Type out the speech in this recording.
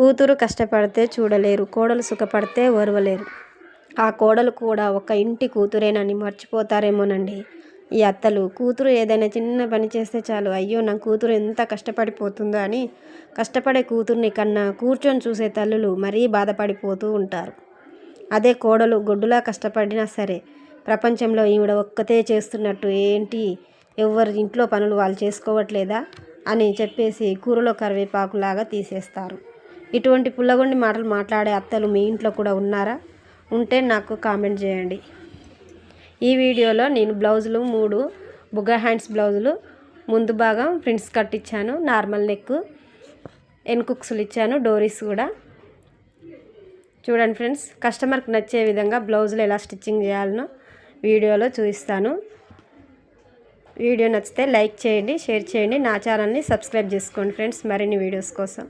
కూతురు కష్టపడితే చూడలేరు కోడలు సుఖపడితే ఓర్వలేరు. ఆ కోడలు కూడా ఒక ఇంటి కూతురేనని మర్చిపోతారేమోనండి. ఈ అత్తలు కూతురు ఏదైనా చిన్న పని చేస్తే చాలు. అయ్యో నా కూతురు ఎంత కష్టపడిపోతుందో అని కష్టపడే కూతుర్ని కన్నా కూర్చొని చూసే తల్లులు మరీ బాధపడిపోతూ ఉంటారు. అదే కోడలు గొడ్డులా కష్టపడినా సరే ప్రపంచంలో ఈవిడ ఒక్కతే చేస్తున్నట్టు ఏంటి? ఎవరి ఇంట్లో పనులు వాళ్ళు చేసుకోవట్లేదా? అని చెప్పేసి కూరలో కరివేపాకులాగా తీసేస్తారు. ఇటువంటి పుల్లగొండి మాటలు మాట్లాడే అత్తలు మీ ఇంట్లో కూడా ఉన్నారా? ఉంటే నాకు కామెంట్ చేయండి. ఈ వీడియోలో నేను బ్లౌజులు మూడు బుగ్గ హ్యాండ్స్ బ్లౌజులు ముందు భాగం ప్రింట్స్ కట్ ఇచ్చాను నార్మల్ నెక్ ఎన్కుక్స్లు ఇచ్చాను డోరీస్ కూడా. చూడండి ఫ్రెండ్స్ కస్టమర్కి నచ్చే విధంగా బ్లౌజులు ఎలా స్టిచ్చింగ్ చేయాలనో వీడియోలో చూపిస్తాను. వీడియో నచ్చితే లైక్ చేయండి షేర్ చేయండి నా ఛానల్ని సబ్స్క్రైబ్ చేసుకోండి ఫ్రెండ్స్ మరిన్ని వీడియోస్ కోసం.